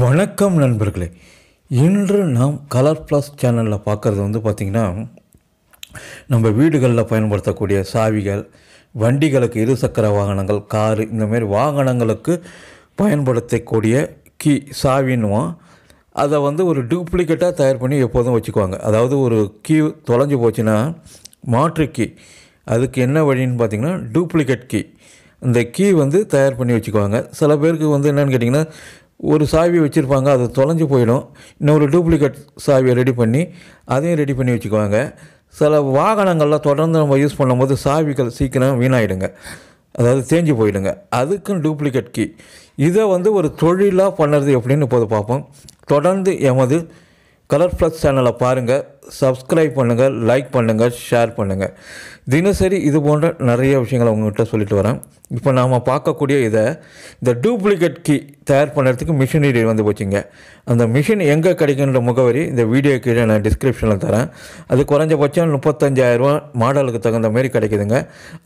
வணக்கம் நண்பர்களே. இன்று நாம் கலர் ப்ளஸ் சேனலில் பார்க்குறது வந்து பார்த்திங்கன்னா நம்ம வீடுகளில் பயன்படுத்தக்கூடிய சாவிகள் வண்டிகளுக்கு இருசக்கர வாகனங்கள் காரு இந்தமாரி வாகனங்களுக்கு பயன்படுத்தக்கூடிய கீ சாவின்னுவோம் அதை வந்து ஒரு டூப்ளிகேட்டாக தயார் பண்ணி எப்போதும் வச்சுக்குவாங்க. அதாவது ஒரு கீ தொலைஞ்சு போச்சுன்னா மாற்று கீ அதுக்கு என்ன வழின்னு பார்த்தீங்கன்னா டூப்ளிகேட் கீ. இந்த கீ வந்து தயார் பண்ணி வச்சுக்குவாங்க. சில பேருக்கு வந்து என்னென்னு கேட்டிங்கன்னா ஒரு சாவி வச்சுருப்பாங்க அது தொலைஞ்சு போயிடும். இன்னொரு டூப்ளிகேட் சாவியை ரெடி பண்ணி அதையும் ரெடி பண்ணி வச்சுக்குவாங்க. சில வாகனங்களில் தொடர்ந்து நம்ம யூஸ் பண்ணும்போது சாவிகள் சீக்கிரம் வீணாயிடுங்க. அதாவது தேஞ்சு போயிடுங்க. அதுக்கும் டூப்ளிகேட் கீ இதை வந்து ஒரு தொழிலாக பண்ணுறது எப்படின்னு இப்போது பார்ப்போம். தொடர்ந்து எமது கலர் ப்ளஸ் சேனலை பாருங்கள் சப்ஸ்கிரைப் பண்ணுங்கள் லைக் பண்ணுங்கள் ஷேர் பண்ணுங்கள் தினசரி இது போன்ற நிறைய விஷயங்களை உங்கள்கிட்ட சொல்லிட்டு வரேன். இப்போ நாம் பார்க்கக்கூடிய இதை இந்த டூப்ளிகேட் கீ தயார் பண்ணுறதுக்கு மிஷினரி வந்து போச்சுங்க. அந்த மிஷின் எங்கே கிடைக்குன்ற முகவரி இந்த வீடியோ கீழே நான் டிஸ்கிரிப்ஷனில் தரேன். அது குறைஞ்சபட்சம் முப்பத்தஞ்சாயிரரூவா மாடலுக்கு தகுந்த மாதிரி கிடைக்குதுங்க.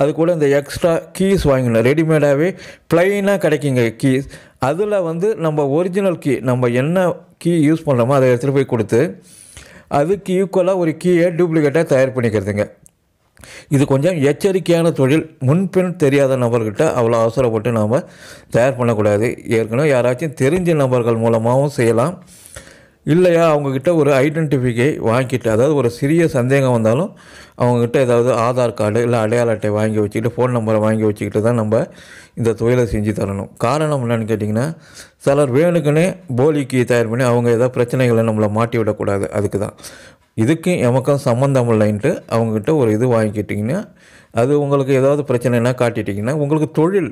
அது கூட இந்த எக்ஸ்ட்ரா கீஸ் வாங்கினேன் ரெடிமேடாகவே ப்ளைனாக கிடைக்குங்க கீஸ் அதில் வந்து நம்ம ஒரிஜினல் கீ நம்ம என்ன கீ யூஸ் பண்ணுறோமோ அதை எடுத்துகிட்டு போய் கொடுத்து அதுக்கு ஈக்குவலாக ஒரு கீயை டூப்ளிகேட்டாக தயார் பண்ணிக்கிறதுங்க. இது கொஞ்சம் எச்சரிக்கையான தொழில். முன்பின் தெரியாத நபர்கிட்ட அவ்வளோ அவசரப்பட்டு நாம் தயார் பண்ணக்கூடாது. ஏற்கனவே யாராச்சும் தெரிஞ்ச நபர்கள் மூலமாகவும் செய்யலாம். இல்லையா அவங்கக்கிட்ட ஒரு ஐடென்டிஃபிகை வாங்கிட்டு அதாவது ஒரு சிறிய சந்தேகம் வந்தாலும் அவங்கக்கிட்ட ஏதாவது ஆதார் கார்டு இல்லை அடையாள அட்டை வாங்கி வச்சுக்கிட்டு ஃபோன் நம்பரை வாங்கி வச்சுக்கிட்டு தான் நம்ம இந்த தொழிலை செஞ்சு தரணும். காரணம் என்னன்னு கேட்டிங்கன்னா சிலர் வேணுக்குன்னே போலிக்கு தயார் பண்ணி அவங்க ஏதாவது பிரச்சனைகளை நம்மளை மாட்டி விடக்கூடாது. அதுக்கு தான். இதுக்கும் எமக்கும் சம்மந்தம் இல்லைன்ட்டு அவங்கக்கிட்ட ஒரு இது வாங்கிக்கிட்டிங்கன்னா அது உங்களுக்கு ஏதாவது பிரச்சனைனா காட்டிட்டிங்கன்னா உங்களுக்கு தொழில்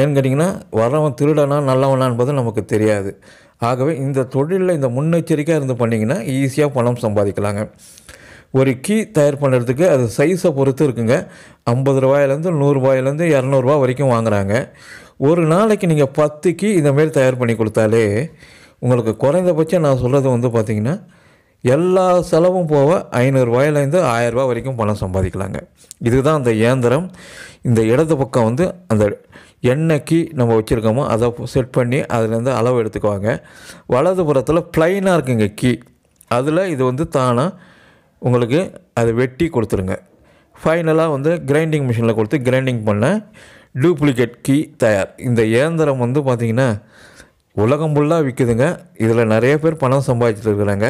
ஏன்னு கேட்டிங்கன்னா வரவன் திருடனா நல்லவனா என்பது நமக்கு தெரியாது. ஆகவே இந்த தொழிலில் இந்த முன்னெச்சரிக்கையாக இருந்து பண்ணிங்கன்னா ஈஸியாக பணம் சம்பாதிக்கலாங்க. ஒரு கீ தயார் பண்ணுறதுக்கு அது சைஸை பொறுத்து இருக்குங்க. ஐம்பது ரூபாயிலேருந்து நூறுரூபாயிலேருந்து இரநூறுபா வரைக்கும் வாங்குகிறாங்க ஒரு நாளைக்கு நீங்கள் பத்து கீ இந்தமாரி தயார் பண்ணி கொடுத்தாலே உங்களுக்கு குறைந்தபட்சம் நான் சொல்கிறது வந்து பார்த்திங்கன்னா எல்லா செலவும் போக ஐநூறுரூவாயிலேருந்து ஆயரூபா வரைக்கும் பணம் சம்பாதிக்கலாங்க. இதுதான் அந்த இயந்திரம். இந்த இடது பக்கம் வந்து அந்த என்னைக்கு நம்ம வச்சுருக்கோமோ அதை செட் பண்ணி அதுலேருந்து அளவு எடுத்துக்குவாங்க. வலது புறத்தில் ப்ளைனாக இருக்குங்க கீ. அதில் இது வந்து தானாக உங்களுக்கு அதை வெட்டி கொடுத்துருங்க. ஃபைனலாக வந்து கிரைண்டிங் மிஷினில் கொடுத்து கிரைண்டிங் பண்ண டூப்ளிகேட் கீ தயார். இந்த இயந்திரம் வந்து பார்த்திங்கன்னா உலகம் ஃபுல்லாக விற்குதுங்க இதில் நிறைய பேர் பணம் சம்பாதிச்சுட்டு இருக்கிறாங்க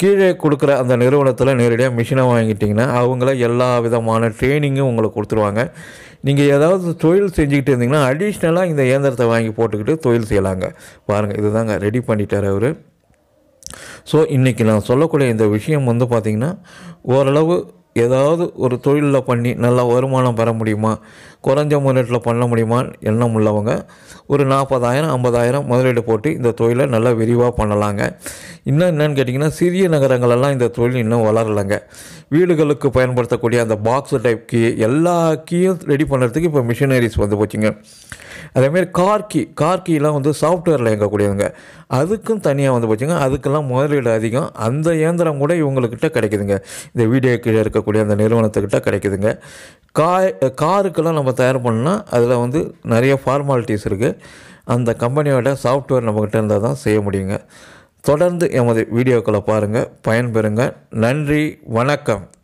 கீழே கொடுக்குற அந்த நிறுவனத்தில் நேரடியாக மிஷினை வாங்கிட்டிங்கன்னா அவங்கள எல்லா விதமான ட்ரைனிங்கும் உங்களுக்கு கொடுத்துருவாங்க. நீங்கள் ஏதாவது தொழில் செஞ்சுக்கிட்டு இருந்தீங்கன்னா அடிஷ்னலாக இந்த இயந்திரத்தை வாங்கி போட்டுக்கிட்டு தொழில் செய்யலாங்க. பாருங்கள் இதுதாங்க ரெடி பண்ணிட்டார் அவர். ஸோ இன்றைக்கி நான் சொல்லக்கூடிய இந்த விஷயம் வந்து பார்த்திங்கன்னா ஓரளவு ஏதாவது ஒரு தொழிலில் பண்ணி நல்லா வருமானம் பெற முடியுமா? குறைஞ்ச முதலீட்டில் பண்ண முடியுமான்னு எண்ணம் உள்ளவங்க ஒரு நாற்பதாயிரம் ஐம்பதாயிரம் முதலீடு போட்டு இந்த தொழிலை நல்லா விரிவாக பண்ணலாங்க. இன்னும் என்னென்னு கேட்டிங்கன்னா சிறிய நகரங்களெல்லாம் இந்த தொழில் இன்னும் வளரலைங்க. வீடுகளுக்கு பயன்படுத்தக்கூடிய அந்த பாக்ஸ் டைப் கீ எல்லா கீயும் ரெடி பண்ணுறதுக்கு இப்போ மிஷினரிஸ் வந்து போச்சுங்க. அதேமாரி கார் கீ கார் கீலாம் வந்து சாஃப்ட்வேரில் இயங்கக்கூடியவங்க. அதுக்கும் தனியாக வந்து போச்சுங்க. அதுக்கெல்லாம் முதலீடு அதிகம். அந்த இயந்திரம் கூட இவங்கக்கிட்ட கிடைக்குதுங்க. இந்த வீடியோ கீழே இருக்கக்கூடிய அந்த நிறுவனத்துக்கிட்ட கிடைக்குதுங்க. கா காருக்கெல்லாம் நம்ம தயார் பண்ணால் அதில் வந்து நிறைய ஃபார்மாலிட்டிஸ் இருக்குது அந்த கம்பெனியோட சாஃப்ட்வேர் நம்மக்கிட்ட இருந்தால் தான் செய்ய முடியுங்க. தொடர்ந்து எமது வீடியோக்களை பாருங்கள் பயன்பெறுங்க. நன்றி வணக்கம்.